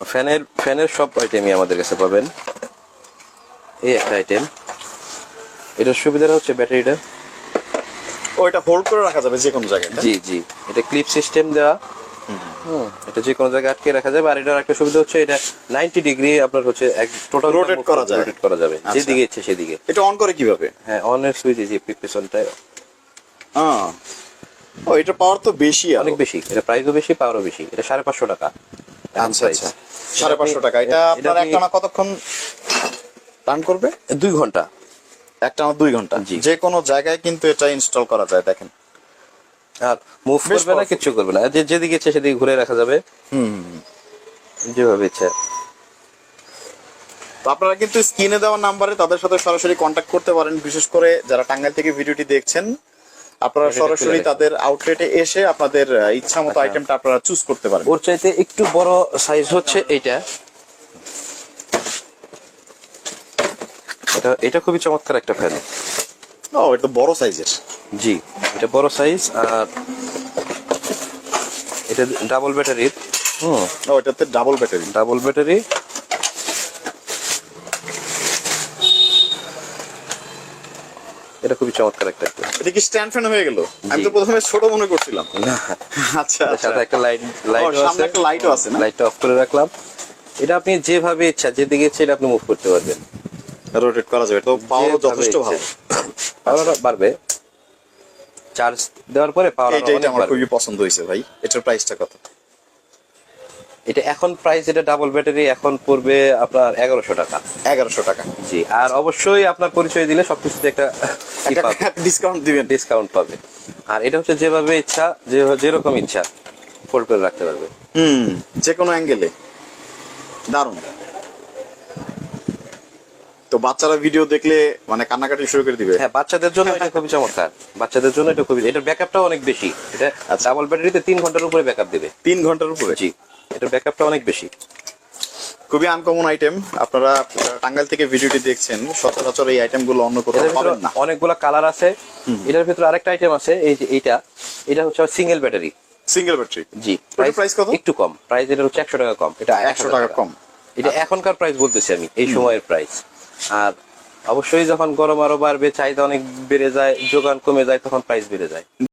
ফ্যানের ফ্যানের সব আইটেমই আমাদের কাছে পাবেন। এই একটা আইটেম এটার সুবিধাটা হচ্ছে ব্যাটারিটা। ও এটা হোল্ড করে রাখা যাবে যে কোনো জায়গায় জি জি। এটা ক্লিপ সিস্টেম দেওয়া। হুম, এটা যে কোনো জায়গায় আটকে রাখা যাবে। আর এটার একটা সুবিধা হচ্ছে এটা 90 ডিগ্রি আপনার হচ্ছে এক টোটাল Rotate করা যায়। রোটেট করা যাবে। আচ্ছা। যেদিকে ইচ্ছে সেদিকে। এটা অন করে কীভাবে? হ্যাঁ অনের সুইচ যে পিছনটায়। হ্যাঁ ও এটা পাওয়ার তো বেশি। অনেক বেশি। এটা প্রাইসও বেশি পাওয়ারও বেশি। এটা সাড়ে পাঁচশো টাকা। আচ্ছা। আচ্ছা। সাড়ে পাঁচশো টাকা। এটা আপনার কতক্ষণ করবে? দুই ঘণ্টা। দুই ঘণ্টা। জি। যে কোনো জায়গায় কিন্তু এটা ইনস্টল করা যায় দেখেন। আর মুভ করবে না করবে যে যেদিকে ইচ্ছে সেদিকে ঘুরে রাখা যাবে। হুম যেভাবে ইচ্ছা। তো আপনারা কিন্তু স্ক্রিনে দেওয়া নাম্বারে তাদের সাথে সরাসরি কন্ট্যাক্ট করতে পারেন। বিশেষ করে যারা টাঙ্গাইল থেকে ভিডিওটি দেখছেন আপনারা সরাসরি তাদের আউটলেটে এসে আপনাদের ইচ্ছা মতো আইটেমটা আপনারা চুজ করতে পারেন। ওর চাইতে একটু বড় সাইজ হচ্ছে এইটা। এটা এটা খুবই চমৎকার একটা ফ্যান ও এটা বড় সাইজের জি এটা বড় সাইজ আর এটা ডাবল ব্যাটারির হুম। ও এটাতে ডাবল ব্যাটারি ডাবল ব্যাটারি এটা খুবই চমৎকার একটা। এটা কি স্ট্যান্ড ফ্যান হয়ে গেল? আমি তো প্রথমে ছোট মনে করছিলাম। আচ্ছা সাথে একটা লাইট লাইট সামনে একটা lightও আছে না? লাইটটা অফ করে রাখলাম। এটা আপনি যেভাবে ইচ্ছা যেদিকে ইচ্ছে এটা আপনি মুভ করতে পারবেন। রোটেট করা যাবে। তো পাওয়ার যথেষ্ট ভালো। পাওয়ার বাড়বে। চার্জ দেওয়ার পরে পাওয়ার এটা আমার খুবই পছন্দ হয়েছে ভাই। এটার প্রাইসটা কত? এটা এখন প্রাইস এটা ডাবল ব্যাটারি এখন পড়বে আপনার এগারোশো টাকা। এগারোশো টাকা। জি আর অবশ্যই আপনার পরিচয় দিলে সবকিছুতে একটা ডিসকাউন্ট দিবেন। ডিসকাউন্ট পাবে। আর এটা হচ্ছে যেভাবে ইচ্ছা যে যেরকম ইচ্ছা ফোল্ড করে রাখতে পারবে। হুম যে কোনো অ্যাঙ্গেলে দারুণ। তো বাচ্চারা ভিডিও দেখলে মানে কান্নাকাটি শুরু করে দিবে। হ্যাঁ বাচ্চাদের জন্য এটা খুবই চমৎকার। বাচ্চাদের জন্য এটা খুবই এটার ব্যাকআপটাও অনেক বেশি। এটা আচ্ছা। ডাবল ব্যাটারিতে তিন ঘণ্টার উপরে ব্যাকআপ দেবে। তিন ঘণ্টার উপরে? জি। এটার ব্যাকআপটা অনেক বেশি। খুবই আনকমন আইটেম আপনারা টাঙ্গাইল থেকে ভিডিওটি দেখছেন সচরাচর এই আইটেমগুলো অন্য কোথাও পাবেন না। অনেকগুলো কালার আছে। এটার ভিতরে আরেকটা আইটেম আছে এই যে এইটা। এটা হচ্ছে সিঙ্গেল ব্যাটারি সিঙ্গেল ব্যাটারি জি। প্রাইস কত? একটু কম। প্রাইস এটা হচ্ছে একশো টাকা কম। এটা 100 টাকা কম। এটা এখনকার প্রাইস বলতেছি আমি এই সময়ের প্রাইস আর অবশ্যই যখন গরম আরও বাড়বে চাহিদা অনেক বেড়ে যায় যোগান কমে যায় তখন প্রাইস বেড়ে যায়।